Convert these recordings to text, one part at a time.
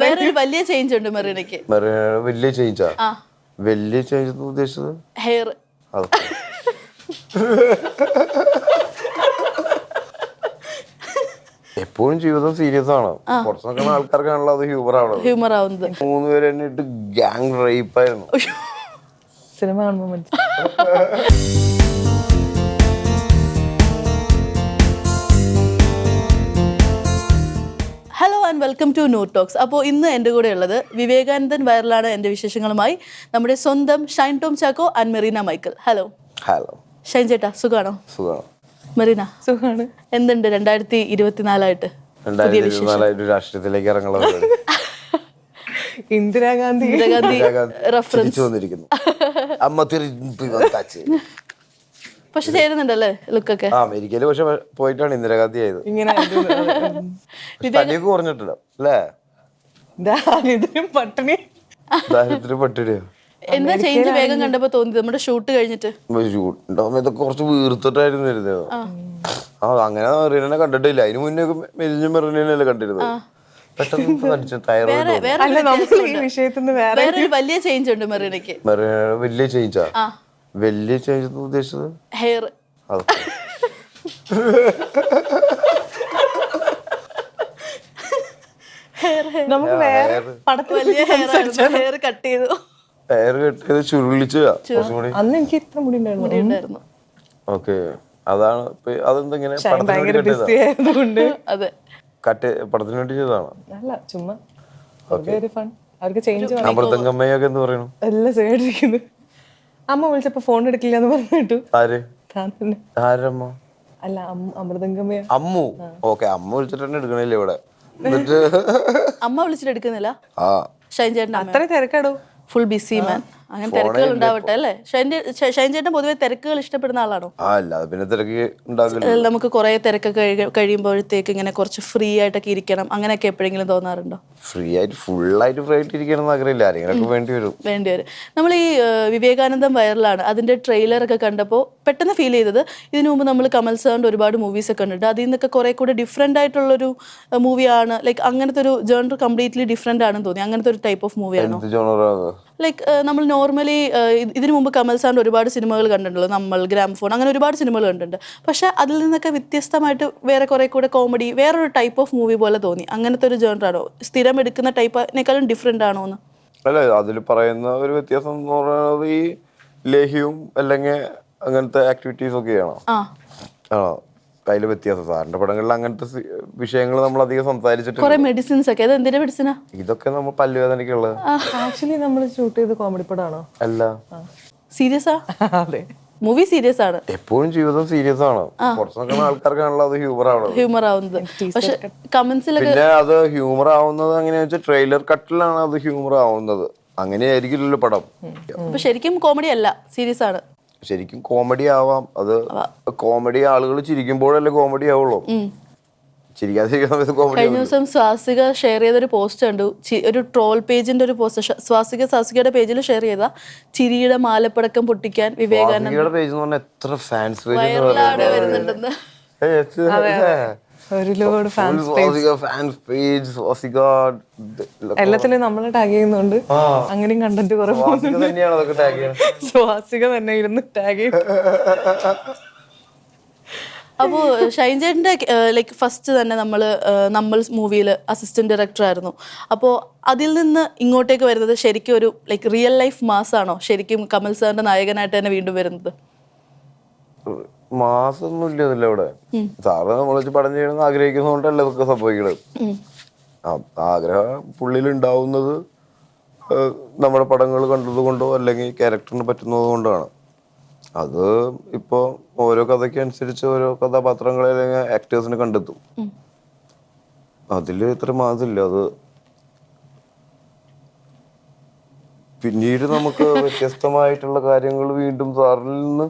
വേറൊരു വലിയ ചേഞ്ച് ഉണ്ട് മെറീനയ്ക്ക്. വലിയ ചേഞ്ചാ ആ? വലിയ ചേഞ്ച് ഉദ്ദേശിച്ചത്? ഹെയർ എപ്പോഴും ജീവിതം സീരിയസ് ആണ്. കുറച്ചൊക്കെ നിൽക്കുന്ന ആൾക്കാർക്കാണല്ലോ അത് ഹ്യൂമർ ആണ് ഹ്യൂമർ ആവുന്നത്. മൂന്ന് പേര് എന്നെ ഇട്ട് ഗ്യാങ് റേപ്പായിരുന്നു സിനിമ കാണുമ്പോൾ and welcome to new talks അപ്പോൾ ഇന്ന് എന്റെ കൂടെ ഉള്ളത് വിവേകാനന്ദൻ വൈറലാണ് എന്റെ വിശേഷങ്ങളുമായി നമ്മുടെ സ്വന്തം Shine Tom Chacko and Mareena Michael. Hello hello Shine ചേട്ടാ സുഖാണോ? സുഖമാണ്. മെറീന സുഖമാണ് എന്തുണ്ട് രണ്ടായിരത്തി ഇരുപത്തിനാലായിട്ട് രാഷ്ട്രീയത്തിലേക്ക് ഇറങ്ങണം. ഇന്ദിരാഗാന്ധി. ഇന്ദിരാഗാന്ധി റെഫറൻസ് വന്നിരിക്കുന്നു. അമ്മ വന്നാച്ച്. പക്ഷെ ചേരുന്നുണ്ടല്ലേ ലുക്കൊക്കെ ആ അമേരിക്കയിൽ പക്ഷെ പോയിട്ടാണ് ഇന്ദിരാഗാന്ധി ആയത്. ഇങ്ങനെ തടിയൊക്കെ കുറഞ്ഞിട്ടില്ല അല്ലേ? ദാരിദ്ര്യം പട്ടിണി. ദാരിദ്ര്യം പട്ടിണിയോ? എന്താ ചേഞ്ച് വേഗം കണ്ടപ്പോ നമ്മുടെ ഷൂട്ട് കഴിഞ്ഞിട്ട്. ഇതൊക്കെ കുറച്ച് വീർത്തിട്ടായിരുന്നു ആ. അങ്ങനെ മെറീനെ കണ്ടിട്ടില്ല. അതിന് മുന്നേ ഒക്കെ മെലിഞ്ഞ മെറീനല്ലേ കണ്ടിരുന്നത്. വേറെ അല്ല ഈ വിഷയത്തിൽ വേറെ വലിയ ചേഞ്ച് ഉണ്ട് മെറീനയ്ക്ക്. മെറീന വലിയ ചേഞ്ചാ ആ. വലിയ ചേഞ്ച് എന്ന് ഉദ്ദേശിച്ചത്? ഹെയർ അത്. നമുക്ക് വേറെ പടത്തിൽ ഹെയർ കട്ട് ചെയ്തു. ഹെയർ കെട്ടിയത് ചുരുളിച്ച് കുറച്ചും കൂടി അന്ന് എനിക്ക് ഇത്ര മുടി ഉണ്ടായിരുന്നു. ഉണ്ടായിരുന്നു ഓക്കെ അതാണ് ഇപ്പൊ അതെന്തെങ്ങനെ കട്ട് പടത്തിന് വേണ്ടി ചെയ്തതാണ്? അല്ല ചുമ്മാ. അവർക്ക് ചേഞ്ച് അമൃതങ്കമ്മയൊക്കെ എന്ന് പറയണു എല്ലാം സുഖമായിട്ടിരിക്കുന്നു അമ്മ വിളിച്ചപ്പോ ഫോൺ എടുക്കില്ല എന്ന് പറഞ്ഞിട്ടു. ആര്? താൻ തന്നെ ആരമ്മ? അല്ല അമ്മ അമൃതംഗമയ. അമ്മു. ഓക്കെ അമ്മ വിളിച്ചിട്ട് തന്നെ എടുക്കണില്ല ഇവിടെ? എന്നിട്ട് അമ്മ വിളിച്ചിട്ട് എടുക്കുന്നില്ല? ആ. ഷൈൻ ചേട്ടൻ അത്ര തിരക്കാടോ? ഫുൾ ബിസി മാൻ അങ്ങനെ തിരക്കുകൾ ഉണ്ടാവട്ടെ അല്ലേ? ഷൈൻ ഷൈൻ ചേട്ടൻ പൊതുവെ തിരക്കുകൾ ഇഷ്ടപ്പെടുന്ന ആളാണോ? ആ അല്ല പിന്നെ തിരക്ക് ഉണ്ടാകില്ല നമുക്ക് കുറെ തിരക്കൊക്കെ കഴി- കഴിയുമ്പോഴത്തേക്ക് ഇങ്ങനെ കുറച്ച് ഫ്രീ ആയിട്ടൊക്കെ ഇരിക്കണം. അങ്ങനെയൊക്കെ എപ്പോഴെങ്കിലും തോന്നാറുണ്ടോ? ഫ്രീ ആയിട്ട് ഫുൾ ആയിട്ട് ഫ്രീ ആയിട്ട് ഇരിക്കണം എന്ന് ആഗ്രഹമില്ല ആരെങ്കിലൊക്കെ വേണ്ടി വരും. വേണ്ടി വരും. നമ്മൾ ഈ വിവേകാനന്ദം വൈറലാണ്. അതിന്റെ ട്രെയിലർ ഒക്കെ കണ്ടപ്പോൾ പെട്ടെന്ന് ഫീൽ ചെയ്തത് ഇതിനു മുമ്പ് നമ്മൾ കമൽ സാറിന്റെ ഒരുപാട് മൂവീസ് ഒക്കെ കണ്ടിട്ട് അതിൽ നിന്നൊക്കെ കുറെ കൂടെ ഡിഫറെന്റ് ആയിട്ടുള്ളൊരു മൂവിയാണ് ലൈക്ക് അങ്ങനത്തെ ഒരു ജേണർ കംപ്ലീറ്റ്ലി ഡിഫറെന്റ് ആണെന്ന് തോന്നി. അങ്ങനത്തെ ഒരു ടൈപ്പ് ഓഫ് മൂവിയാണോ ലൈക്ക് നമ്മൾ നോർമലി ഇതിനു മുമ്പ് കമൽ സാറിന്റെ ഒരുപാട് സിനിമകൾ കണ്ടിട്ടുണ്ടല്ലോ. നമ്മൾ ഗ്രാംഫോൺ അങ്ങനെ ഒരുപാട് സിനിമകൾ കണ്ടിട്ടുണ്ട്. പക്ഷെ അതിൽ നിന്നൊക്കെ വ്യത്യസ്തമായിട്ട് വേറെ കുറേ കൂടെ കോമഡി വേറൊരു ടൈപ്പ് ഓഫ് മൂവി പോലെ തോന്നി. അങ്ങനത്തെ ഒരു ജോണറാണോ സ്ഥിരം എടുക്കുന്ന ടൈപ്പിനേക്കാളും ഡിഫറെന്റ് ആണോ എന്ന്? അല്ല അതിൽ പറയുന്ന ഒരു വ്യത്യാസം എന്ന് പറയുന്നത് ഈ ലേഹ്യവും അല്ലെങ്കിൽ അങ്ങനത്തെ ആക്ടിവിറ്റീസ് ഒക്കെയാണോ ആണോ? അതിൽ വ്യത്യാസം. സാറിന്റെ പടങ്ങളിൽ അങ്ങനത്തെ വിഷയങ്ങൾ നമ്മൾ അധികം സംസാരിച്ചിട്ട് കുറെ മെഡിസിൻസ് ഒക്കെ. എന്തിന്റെ മെഡിസിനാ ഇതൊക്കെ നമ്മൾ പല്ലുവേദനയ്ക്കുള്ളത് ആക്ച്വലി നമ്മൾ ഷൂട്ട് ചെയ്ത് കോമഡി പടമാണോ അല്ല. സീരിയസാ അതെ. മൂവി സീരിയസ് ആണ്. എപ്പോഴും ജീവിതം സീരിയസ് ആണ്. പുറത്ത് നിൽക്കുന്ന ആൾക്കാർക്കാണല്ലോ അത് ഹ്യൂമർ ആവണത്. ഹ്യൂമർ ആവുന്നത്. പക്ഷെ കമന്റ്സിലൊക്കെ പിന്നെ അത് ഹ്യൂമർ ആവുന്നത് എങ്ങനെയാ വെച്ചാൽ ട്രെയിലർ കട്ടിലാണ് അത് ഹ്യൂമർ ആവുന്നത്. അങ്ങനെയായിരിക്കില്ലല്ലോ പടം. ശരിക്കും കോമഡി അല്ല സീരിയസ് ആണ്. ശരിക്കും കോമഡി ആവാം. അത് കോമഡി ആളുകൾ ചിരിക്കുമ്പോഴല്ലേ കോമഡി ആവുള്ളൂ. കഴിഞ്ഞ ദിവസം സ്വാസിക ഷെയർ ചെയ്ത ഒരു പോസ്റ്റ് കണ്ടു ഒരു ട്രോൾ പേജിന്റെ ഒരു പോസ്റ്റ് സ്വാസിക സ്വാസികയുടെ പേജിൽ ഷെയർ ചെയ്ത ചിരിയുടെ മാലപ്പടക്കം പൊട്ടിക്കാൻ വിവേകാനന്ദ വരുന്നുണ്ടെന്ന്. എല്ലാത്തിലും നമ്മൾ ടാഗ് ചെയ്യുന്നുണ്ട്. അങ്ങനെയും കണ്ടന്റ് കുറെ അപ്പോ തന്നെയാണ് അതൊക്കെ ടാഗ് ചെയ്യുന്നത്. സ്വാസിക തന്നെ ഇരുന്ന് ടാഗ് ചെയ്യും. അപ്പോൾ ഷൈൻ ചേട്ടന്റെ ലൈക്ക് ഫസ്റ്റ് തന്നെ നമ്മൾ നമ്മൾ മൂവിയിൽ അസിസ്റ്റന്റ് ഡയറക്ടർ ആയിരുന്നു. അപ്പോൾ അതിൽ നിന്ന് ഇങ്ങോട്ടേക്ക് വരുന്നത് ശരിക്കും ഒരു ലൈക്ക് റിയൽ ലൈഫ് മാസാണോ? ശരിക്കും കമൽ സാറിന്റെ നായകനായിട്ട് തന്നെ വീണ്ടും വരുന്നത്? മാസമൊന്നും ഇല്ല ഇതില്ല ഇവിടെ സാറ് നമ്മൾ വെച്ച് പടം ചെയ്യണമെന്ന് ആഗ്രഹിക്കുന്നതുകൊണ്ടല്ലേ ഇതൊക്കെ സംഭവിക്കുന്നത് ആഗ്രഹം പുള്ളിയിൽ ഉണ്ടാവുന്നത് നമ്മുടെ പടങ്ങൾ കണ്ടത് കൊണ്ടോ അല്ലെങ്കിൽ ക്യാരക്ടറിന് പറ്റുന്നത് കൊണ്ടാണ് അത് ഇപ്പോൾ ഓരോ കഥയ്ക്ക് അനുസരിച്ച് ഓരോ കഥാപാത്രങ്ങളെ അല്ലെങ്കിൽ ആക്ടേഴ്സിനെ കണ്ടെത്തും. അതിൽ ഇത്ര മാസമില്ല അത് പിന്നീട് നമുക്ക് വ്യത്യസ്തമായിട്ടുള്ള കാര്യങ്ങൾ വീണ്ടും സാറിൽ നിന്ന്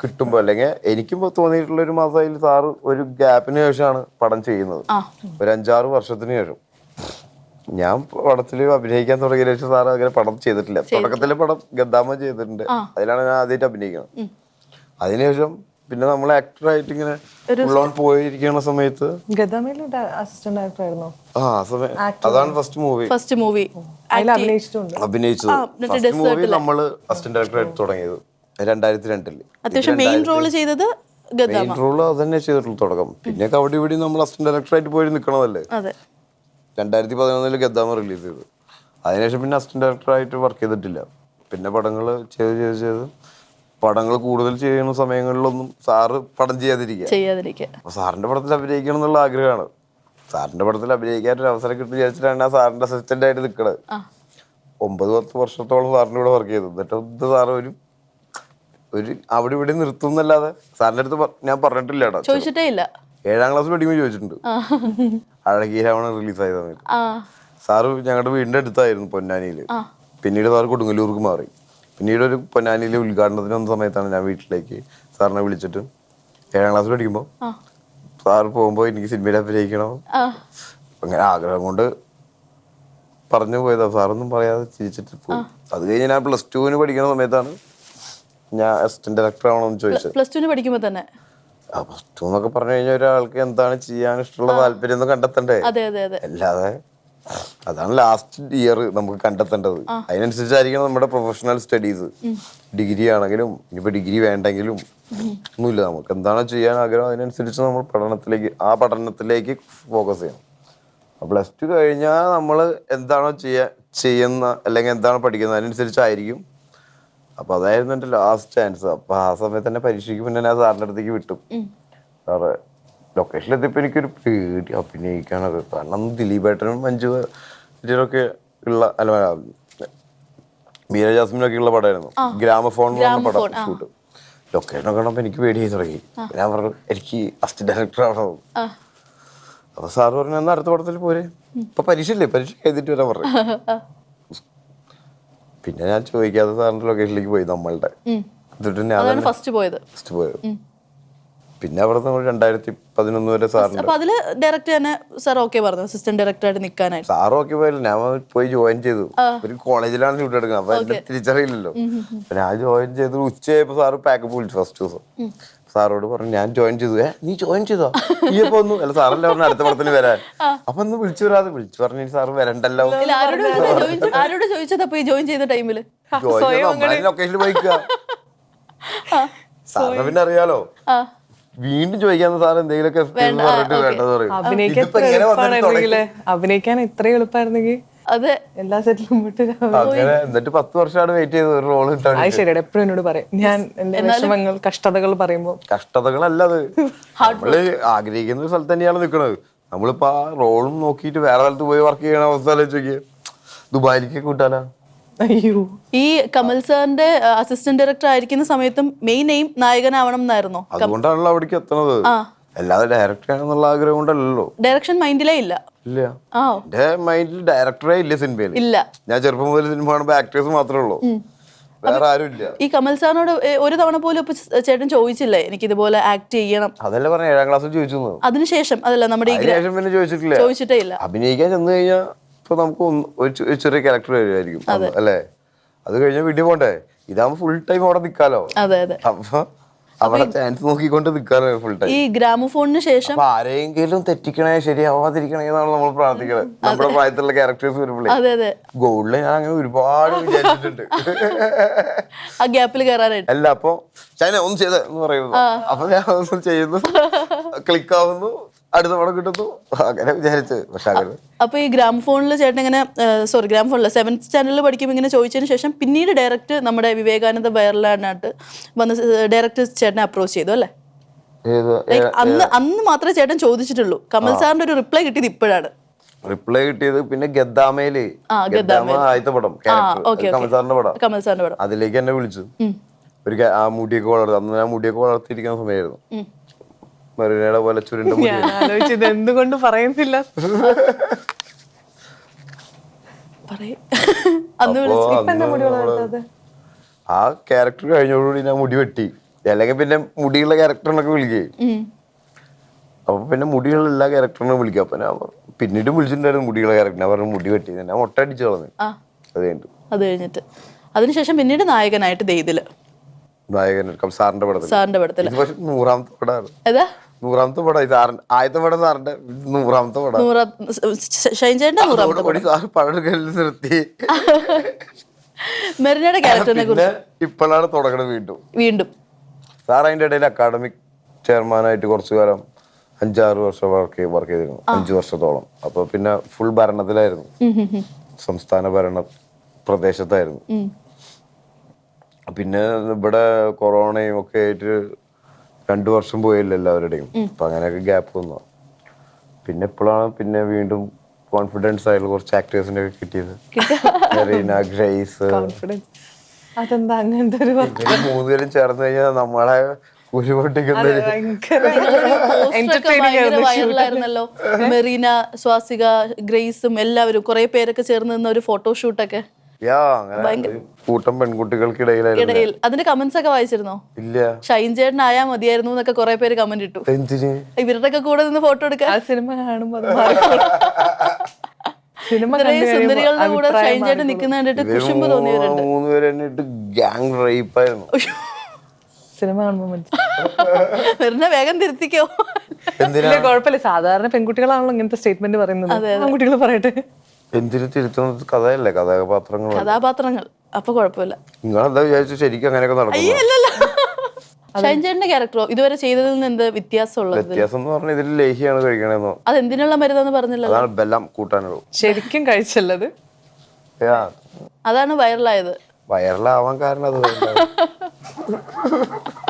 കിട്ടുമ്പോൾ അല്ലെങ്കിൽ എനിക്കും തോന്നിയിട്ടുള്ള ഒരു മാസം മാസമായാലും സാറ് ഒരു ഗ്യാപ്പിന് ശേഷമാണ് പടം ചെയ്യുന്നത്. ഒരു അഞ്ചാറ് വർഷത്തിന് ശേഷം. ഞാൻ പടത്തിൽ അഭിനയിക്കാൻ തുടങ്ങിയ ശേഷം സാർ അങ്ങനെ പടം ചെയ്തിട്ടില്ല. തുടക്കത്തിലെ പടം ഗദ്ദാമ ചെയ്തിട്ടുണ്ട്. അതിലാണ് ഞാൻ ആദ്യമായിട്ട് അഭിനയിക്കുന്നത്. അതിനുശേഷം പിന്നെ നമ്മൾ ആക്ടറായിട്ട് ഇങ്ങനെ ഉള്ളോൺ പോയിരിക്കുന്ന സമയത്ത് അതാണ് ഫസ്റ്റ് മൂവി ഫസ്റ്റ് മൂവി അതിൽ അഭിനയിച്ചത്. ഫസ്റ്റ് മൂവി നമ്മൾ അസിസ്റ്റന്റ് ഡയറക്ടറായിട്ട് തുടങ്ങിയത്. രണ്ടായിരത്തി രണ്ടിൽ അത്യാവശ്യം മെയിൻ റോൾ ചെയ്തത് മെയിൻ റോൾ അതന്നെ ചെയ്തിട്ടുള്ള തുടക്കം. പിന്നെ കബഡി ഇവിടെ നമ്മൾ അസിസ്റ്റന്റ് ഡയറക്ടർ ആയിട്ട് പോയി നിൽക്കണതല്ലേ അതെ. രണ്ടായിരത്തി പതിനൊന്നിൽ ഗദ്ദാമ റിലീസ് ചെയ്തു അതിനുശേഷം പിന്നെ അസിസ്റ്റന്റ് ഡയറക്ടർ ആയിട്ട് വർക്ക് ചെയ്തിട്ടില്ല. പിന്നെ പടങ്ങൾ ചെയ്ത് ചെയ്ത് ചെയ്ത് പടങ്ങൾ കൂടുതൽ ചെയ്യുന്ന സമയങ്ങളിലൊന്നും സാറ് പടം ചെയ്യാതിരിക്കുക. അപ്പൊ സാറിന്റെ പടത്തിൽ അഭിനയിക്കണം എന്നുള്ള ആഗ്രഹമാണ്. സാറിന്റെ പടത്തിൽ അഭിനയിക്കാൻ ഒരു അവസരം കിട്ടി വിചാരിച്ചിട്ടാണ് ആ സാറിന്റെ അസിസ്റ്റന്റ് ആയിട്ട് നിൽക്കണത് ഒമ്പത് പത്ത് വർഷത്തോളം സാറിന്റെ കൂടെ വർക്ക് ചെയ്തത് എന്നിട്ട് സാറ് ഒരു ഒരു അവിടെ ഇവിടെ നിർത്തും എന്നല്ലാതെ സാറിന്റെ അടുത്ത് പ- ഞാൻ പറഞ്ഞിട്ടില്ല കേട്ടോ. ചോദിച്ചിട്ടേ ഇല്ല. ഏഴാം ക്ലാസ് പഠിക്കുമ്പോൾ ചോദിച്ചിട്ടുണ്ട്. അഴകിയ രാവണ റിലീസായ സമയത്ത് ആ. സാറ് ഞങ്ങളുടെ വീടിന്റെ അടുത്തായിരുന്നു പൊന്നാനിയിൽ പിന്നീട് സാറ് കൊടുങ്ങല്ലൂർക്ക് മാറി. പിന്നീട് ഒരു പൊന്നാനിയിലെ ഉദ്ഘാടനത്തിന് വന്ന സമയത്താണ് ഞാൻ വീട്ടിലേക്ക് സാറിനെ വിളിച്ചിട്ട് ഏഴാം ക്ലാസ് പഠിക്കുമ്പോൾ സാറ് പോകുമ്പോൾ എനിക്ക് സിനിമയിൽ അഭിനയിക്കണം ആ. അങ്ങനെ ആഗ്രഹം കൊണ്ട് പറഞ്ഞു പോയതാ. സാറൊന്നും പറയാതെ ചിരിച്ചിട്ട് പോയി. അത് കഴിഞ്ഞ് ഞാൻ പ്ലസ് ടുവിന് പഠിക്കുന്ന സമയത്താണ് ഞാൻ അസിസ്റ്റന്റ് ഡയറക്ടർ ആവണമെന്ന് ചോദിച്ചത്. പ്ലസ് ടുവിന് പഠിക്കുമ്പോ തന്നെ. പ്ലസ് ടു എന്നൊക്കെ പറഞ്ഞു കഴിഞ്ഞാൽ ഒരാൾക്ക് എന്താണ് ചെയ്യാൻ ഇഷ്ടമുള്ള താല്പര്യം എന്ന് കണ്ടെത്തണ്ടേ? അതെ അതെ അതെ. അല്ലാതെ അതാണ് ലാസ്റ്റ് ഇയർ നമുക്ക് കണ്ടെത്തേണ്ടത്. അതിനനുസരിച്ചായിരിക്കണം നമ്മുടെ പ്രൊഫഷണൽ സ്റ്റഡീസ് ഡിഗ്രി ആണെങ്കിലും ഇനിയിപ്പോ ഡിഗ്രി വേണ്ടെങ്കിലും ഒന്നുമില്ല. നമുക്ക് എന്താണോ ചെയ്യാൻ ആഗ്രഹം അതിനനുസരിച്ച് നമ്മൾ പഠനത്തിലേക്ക് ആ പഠനത്തിലേക്ക് ഫോക്കസ് ചെയ്യണം. പ്ലസ് ടു കഴിഞ്ഞാൽ നമ്മൾ എന്താണോ ചെയ്യാ ചെയ്യുന്ന അല്ലെങ്കിൽ എന്താണ് പഠിക്കുന്നത് അതിനനുസരിച്ചായിരിക്കും അപ്പൊ അതായിരുന്നു എന്റെ ലാസ്റ്റ് ചാൻസ് അപ്പൊ ആ സമയത്ത് തന്നെ പരീക്ഷയ്ക്ക് മുന്നേ ഞാൻ സാറിന്റെ അടുത്തേക്ക് വിട്ടു. സാറ് ലൊക്കേഷനിൽ എത്തിയപ്പോ എനിക്കൊരു പേടി അഭിനയിക്കാനൊക്കെ കാരണം ദിലീപ് ദിലീപേട്ടനും മഞ്ജു ഒക്കെ ഉള്ള അല്ല മീര ജാസ്മിനൊക്കെ ഉള്ള പടമായിരുന്നു. ഗ്രാമഫോൺ പടം. ഷൂട്ട് ലൊക്കേഷനൊക്കെ കണ്ടപ്പോൾ എനിക്ക് പേടി ചെയ്ത് തുടങ്ങി. ഞാൻ പറഞ്ഞു എനിക്ക് അസിസ്റ്റന്റ് ഡയറക്ടർ ആവണം. ആ. അപ്പൊ സാറ് പറഞ്ഞു എന്നാ അടുത്ത പടത്തിൽ പോരെ. ഇപ്പൊ പരീക്ഷ ഇല്ലേ പരീക്ഷ എഴുതിട്ട് വരാൻ പറഞ്ഞു പിന്നെ ഞാൻ ചോദിക്കാതെ സാറിന്റെ ലൊക്കേഷനിലേക്ക് പോയി നമ്മളുടെ. എന്നിട്ട് ഞാൻ ഫസ്റ്റ് പോയത്. ഫസ്റ്റ് പോയത്. പിന്നെ അവിടെ നമ്മൾ രണ്ടായിരത്തി പതിനൊന്ന് വരെ സാറിന് അപ്പൊ അതിൽ ഡയറക്ടർ തന്നെ സാർ ഓക്കെ പറഞ്ഞു അസിസ്റ്റന്റ് ഡയറക്ടർ ആയിട്ട് നിൽക്കാനായിട്ട് സാർ ഓക്കെ പോയില്ല? ഞാൻ പോയി ജോയിൻ ചെയ്തു. ഒരു കോളേജിലാണ് ഷൂട്ട് എടുക്കുന്നത്. അപ്പൊ എന്റെ തിരിച്ചറിയില്ലല്ലോ. ഞാൻ ജോയിൻ ചെയ്ത് ഉച്ചയായപ്പോ സാറ് പാക്കപ്പ് വിളിച്ചു ഫസ്റ്റ് ദിവസം. സാറോട് പറഞ്ഞു ഞാൻ ജോയിൻ ചെയ്തു. ഏ നീ ജോയിൻ ചെയ്തോ? നീ അപ്പൊ ഒന്നും അല്ല സാറല്ലേ പറഞ്ഞു അടുത്ത പടത്തിന് വരാൻ. അപ്പൊ ഒന്ന് വിളിച്ചു വരാതെ വിളിച്ചു പറഞ്ഞു സാറ് വരണ്ടല്ലോ. ആരോട് ചോദിച്ച- ആരോട് ചോദിച്ചതാ ജോയിൻ ചെയ്ത ടൈമിൽ ലൊക്കേഷനിൽ പോയിക്കുക. സാറിന് പിന്നെ അറിയാലോ? ആ. വീണ്ടും ചോദിക്കാന്ന് സാർ എന്തെങ്കിലുമൊക്കെ അഭിനയിക്കാൻ ഇതിപ്പോ ഇത്ര ഇങ്ങനെ വന്നിട്ട് എളുപ്പമായിരുന്നെങ്കിലേ അഭിനയിക്കാൻ ഇത്ര എളുപ്പമായിരുന്നെങ്കിൽ അതെ. എല്ലാ സെറ്റിലും രാവിലെ അങ്ങനെ എന്നിട്ട് പത്ത് വർഷമാണ് വെയിറ്റ് ചെയ്ത് ഒരു റോൾ കിട്ടാൻ അത് ശരിയാണ്. എപ്പോഴും എന്നോട് പറയും. ഞാൻ എന്റെ വിഷമങ്ങൾ കഷ്ടതകൾ പറയുമ്പോൾ കഷ്ടതകളല്ല അത്. നമ്മൾ ആഗ്രഹിക്കുന്ന ഒരു സ്ഥലത്ത് തന്നെയാണ് നിൽക്കുന്നത് നമ്മളിപ്പോ ആ റോളും നോക്കിയിട്ട് വേറെ സ്ഥലത്ത് പോയി വർക്ക് ചെയ്യണ അവസ്ഥ ആലോചിച്ച് ദുബായിലേക്ക് കൂട്ടാനാ? അയ്യോ. ഈ കമൽ സാറിന്റെ അസിസ്റ്റന്റ് ഡയറക്ടർ ആയിരിക്കുന്ന സമയത്തും മെയിൻ എയിം നായകനാവണം എന്നായിരുന്നോ? അതുകൊണ്ടാണല്ലോ അവിടേക്ക് എത്തണത്. അല്ലാതെ ഡയറക്ടർ ആണെന്നുള്ള ആഗ്രഹം കൊണ്ടല്ലോ ഡയറക്ഷൻ മൈൻഡിലേ ഇല്ല. ഇല്ല. എന്റെ മൈൻഡിൽ ഡയറക്ടറേ ഇല്ല സിനിമയിൽ ഇല്ല. ഞാൻ ചെറുപ്പം മുതൽ സിനിമ കാണുമ്പോ ആക്ടേഴ്സ് മാത്രമേ ഉള്ളൂ. വേറെ ആരും ഇല്ല. ഈ കമൽ സാറിനോട് ഒരു തവണ പോലും ഇപ്പൊ ചേട്ടൻ ചോദിച്ചില്ലേ എനിക്ക് ഇതുപോലെ ആക്ട് ചെയ്യണം? അതല്ല പറഞ്ഞ ഏഴാം ക്ലാസ്സിൽ ചോദിച്ചു അതിനുശേഷം അതല്ല നമ്മുടെ അതിനുശേഷം പിന്നെ ചോദിച്ചിട്ടില്ല. ചോദിച്ചിട്ടേ ഇല്ല. അഭിനയിക്കാൻ ചെന്ന് കഴിഞ്ഞാൽ ഇപ്പൊ നമുക്ക് ഒരു ചെറിയ ക്യാരക്ടർ വരുമായിരിക്കും അല്ലേ? അത് കഴിഞ്ഞാൽ വീട്ടിൽ പോണ്ടേ? ഇതാകുമ്പോ ഫുൾ ടൈം അവിടെ നിക്കാലോ. അതെ അതെ. അപ്പൊ അവിടെ ചാൻസ് നോക്കിക്കൊണ്ട് നിക്കാലോ ഫുൾ ടൈം ഈ ഗ്രാമഫോണിന് ശേഷം അപ്പൊ ആരെങ്കിലും തെറ്റിക്കണേ ശരിയാവാതിരിക്കണേ എന്നാണ് നമ്മൾ പ്രാർത്ഥിക്കുന്നത് നമ്മുടെ പ്രായത്തിലുള്ള ക്യാരക്ടേഴ്സ് വരുമ്പോഴേ ഗോൾഡിൽ ഞാൻ അങ്ങനെ ഒരുപാട് വിചാരിച്ചിട്ടുണ്ട്. ആ ഗ്യാപ്പിൽ കയറാനായിട്ട് അല്ല അപ്പൊ ചൈന ഒന്ന് ചെയ്ത എന്ന് പറയുന്നു. അപ്പൊ ഞാൻ അതൊന്ന് ചെയ്യുന്നു. ക്ലിക്ക് ആവുന്നു. അടുത്ത പടം കിട്ടുന്നു. അങ്ങനെ വിചാരിച്ചു. പക്ഷെ അങ്ങനെ അപ്പൊ ഈ ഗ്രാമഫോണിൽ ചേട്ടൻ ഇങ്ങനെ സോറി ഗ്രാമഫോണിൽ സെവൻത് സ്റ്റാൻഡേർഡിൽ പഠിക്കുമ്പോൾ ഇങ്ങനെ ചോദിച്ചതിന് ശേഷം പിന്നീട് ഡയറക്റ്റ് നമ്മുടെ വിവേകാനന്ദ വയർലാനായിട്ട് വന്ന് ഡയറക്റ്റ് ചേട്ടനെ അപ്രോച്ച് ചെയ്തു അല്ലേ? അന്ന് അന്ന് മാത്രമേ ചേട്ടൻ ചോദിച്ചിട്ടുള്ളൂ. കമൽ സാറിന്റെ ഒരു റിപ്ലൈ കിട്ടിയത് ഇപ്പോഴാണ്. റിപ്ലൈ കിട്ടിയത് പിന്നെ ഗദ്ദാമയിൽ ഗദ്ദാമ ആദ്യത്തെ പടം കമൽ സാറിന്റെ പടം. കമൽ സാറിന്റെ പടം. അതിലേക്ക് എന്നെ വിളിച്ചു. ഒരു ആ മുടിയൊക്കെ വളർത്തി അന്ന് ഞാൻ മുടിയൊക്കെ വളർത്തിയിരിക്കുന്ന സമയമായിരുന്നു. മെറീനയുടെ പോലെ ചുരുണ്ട മുടി. ഞാൻ ആലോചിച്ചത് എന്തുകൊണ്ട് പറയുന്നില്ല? ആ ക്യാരക്ടർ കഴിഞ്ഞോടുകൂടി ഞാൻ മുടി വെട്ടി. അല്ലെങ്കിൽ പിന്നെ മുടിയുള്ള ക്യാരക്ടറിനൊക്കെ വിളിക്കേ. അപ്പൊ പിന്നെ മുടിയുള്ള എല്ലാ ക്യാരക്ടറിനും വിളിക്കും. അപ്പൊ ഞാൻ പിന്നീട് വിളിച്ചിട്ടുണ്ടായിരുന്നു മുടിയുള്ള ക്യാരക്ടർ ഞാൻ പറഞ്ഞു മുടി വെട്ടി. ഞാൻ മുട്ട അടിച്ചു കളഞ്ഞു അത് കഴിഞ്ഞിട്ട്. അത് കഴിഞ്ഞിട്ട്. അതിനുശേഷം പിന്നീട് നായകനായിട്ട് നായകൻ സാറിന്റെ പടത്തിൽ സാറിന്റെ പടത്തിൽ നൂറാമത്തെ പടമാണ്. നൂറാമത്തെ പടം ഇത് ആദ്യത്തെ പടം സാറിന്റെ നൂറാമത്തെ പടം. നൂറാ ഷൈൻ ചേട്ടന്റെ നൂറാമത്തെ പടം. സാർ പഴകലിൽ നിർത്തി. മെറിനയുടെ ക്യാരക്ടറിനെ കുറിച്ച്. ഇപ്പോഴാണ് തുടങ്ങണത് വീണ്ടും. വീണ്ടും. സാർ അതിന്റെ ഇടയിൽ അക്കാഡമിക് ചെയർമാനായിട്ട് കുറച്ചു കാലം അഞ്ചാറ് വർഷം വർക്ക് വർക്ക് ചെയ്തിരുന്നു. അഞ്ചു വർഷത്തോളം. അപ്പൊ പിന്നെ ഫുൾ ഭരണത്തിലായിരുന്നു. സംസ്ഥാന ഭരണ പ്രദേശത്തായിരുന്നു. പിന്നെ ഇവിടെ കൊറോണയും ഒക്കെ ആയിട്ട് രണ്ടു വർഷം പോയില്ല എല്ലാവരുടെയും. അപ്പൊ അങ്ങനെയൊക്കെ ഗ്യാപ്പ് വന്നു. പിന്നെ ഇപ്പോഴാണ് പിന്നെ വീണ്ടും കോൺഫിഡൻസ് ആയുള്ള കുറച്ച് ആക്ടേഴ്സിന്റെ ഒക്കെ കിട്ടിയത്. ഗ്രേസ്. കോൺഫിഡൻസ് അതെന്താ അങ്ങനത്തെ ഒരു മൂന്നുപേരും ചേർന്ന് കഴിഞ്ഞാൽ നമ്മളെ വൈറലായിരുന്നല്ലോ മെറീന സ്വാസിക ഗ്രേസും എല്ലാവരും കുറെ പേരൊക്കെ ചേർന്ന് നിന്ന ഒരു ഫോട്ടോഷൂട്ടൊക്കെ കൂട്ടം പെൺകുട്ടികൾക്കിടയിലായിരുന്നു. ഇടയിൽ. അതിന്റെ കമന്റ്സ് ഒക്കെ വായിച്ചിരുന്നോ? ഇല്ല. ഷൈൻ ചേട്ടൻ ആയാ മതിയായിരുന്നു എന്നൊക്കെ കുറെ പേര് കമന്റ് ഇട്ടു. എന്തിന്? ഇവരുടെ ഒക്കെ കൂടെ നിന്ന് ഫോട്ടോ എടുക്കാൻ. ആ സിനിമ കാണുമ്പോ സുന്ദരികളുടെ കൂടെ ഷൈൻ ചേട്ടൻ നിൽക്കുന്ന കണ്ടിട്ട് കുശുമ്പ് തോന്നിയവരുണ്ട് ഗ്യാങ് റേപ്പായിരുന്നു സിനിമ വേഗം തിരുത്തിക്കോ. കുഴപ്പമില്ല. സാധാരണ പെൺകുട്ടികളാണല്ലോ ഇങ്ങനത്തെ സ്റ്റേറ്റ്മെന്റ് പറയുന്നത്. പെൺകുട്ടികൾ പറയട്ടെ. എന്തിനു തിരുത്തുന്നത് കഥയല്ലേ? കഥാപാത്രങ്ങൾ കഥാപാത്രങ്ങൾ. അപ്പൊ കുഴപ്പമില്ല. നിങ്ങളെന്താ വിചാരിച്ചു ശരിക്കും അങ്ങനെയൊക്കെ നടക്കുന്നു? അല്ലല്ലോ ഷൈൻ ചേട്ടന്റെ ക്യാരക്ടറോ ഇതുവരെ ചെയ്തതിൽ നിന്ന് എന്ത് വ്യത്യാസമുള്ളത്? വ്യത്യാസം എന്ന് പറഞ്ഞാൽ ഇതിൽ ലേഹിയാണ് കഴിക്കണേന്നോ? അത് എന്തിനുള്ള മരുന്നെന്ന് പറഞ്ഞില്ല അതാണ് ബലം കൂട്ടാനുള്ളൂ ശരിക്കും കഴിച്ചല്ലത്? യാ, അതാണ് വൈറലായത്. വൈറലാവാൻ കാരണം അത്